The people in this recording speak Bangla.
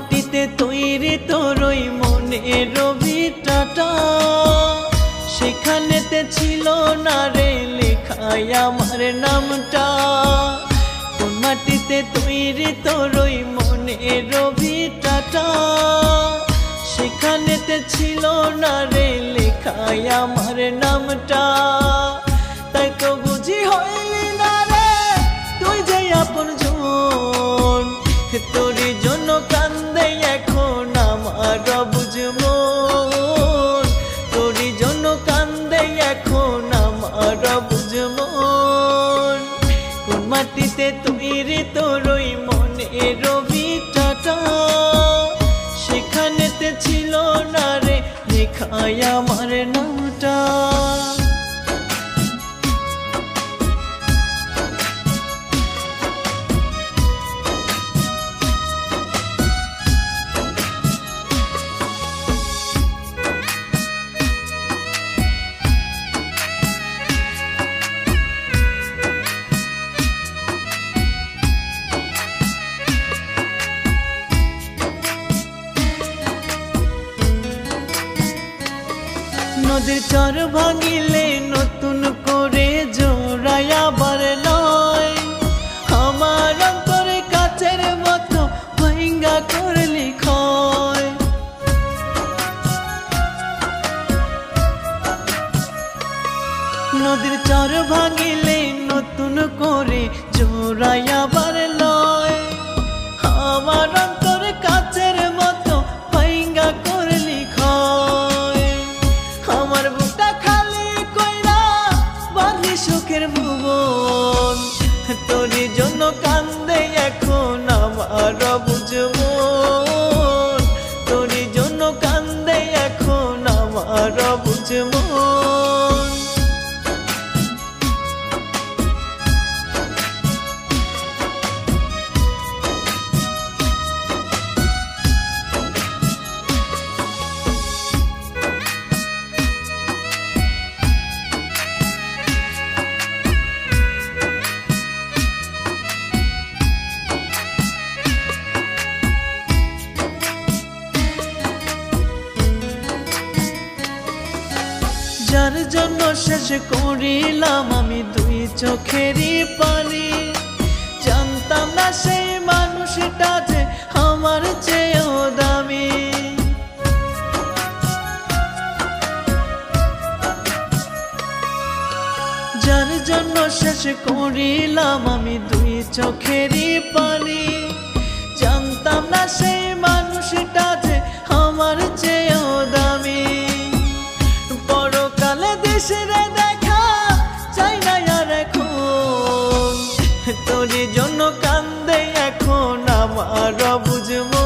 মাটিতে তৈরি তোরই মনের ভিটাটা সেখানেতে ছিল না রে লেখাই আমার নামটা। কোন মাটিতে তৈরি তোরই মনের ভিটাটা সেখানেতে ছিল না রে লেখাই আমার নামটা। তাই তো বুঝি হইলি না রে, তুই যে আপন জন, তোরই মাটিতে রে তোরই মনের ভিটাটা সেখানেতে ছিল না রে লেখায় আমার নামটা নদীর চর ভাঙিলে নতুন করে জোড়ায় আবার লয়। আমার অন্তরে কাছের মতো ভাঙ্গা করলি ক্ষয়। নদীর চর ভাঙিলে নতুন করে জোড়ায় বুঝব যার জন্য শেষ করিলাম আমি দুই চোখেরই পানি। জানতাম না সেই মানুষটা যে আমার চেয়েও দামি। যার জন্য শেষ করিলাম আমি দুই চোখেরই পানি। জানতাম না সেই মানুষটা তোর জন্য কান্দে এখন আমার বুঝব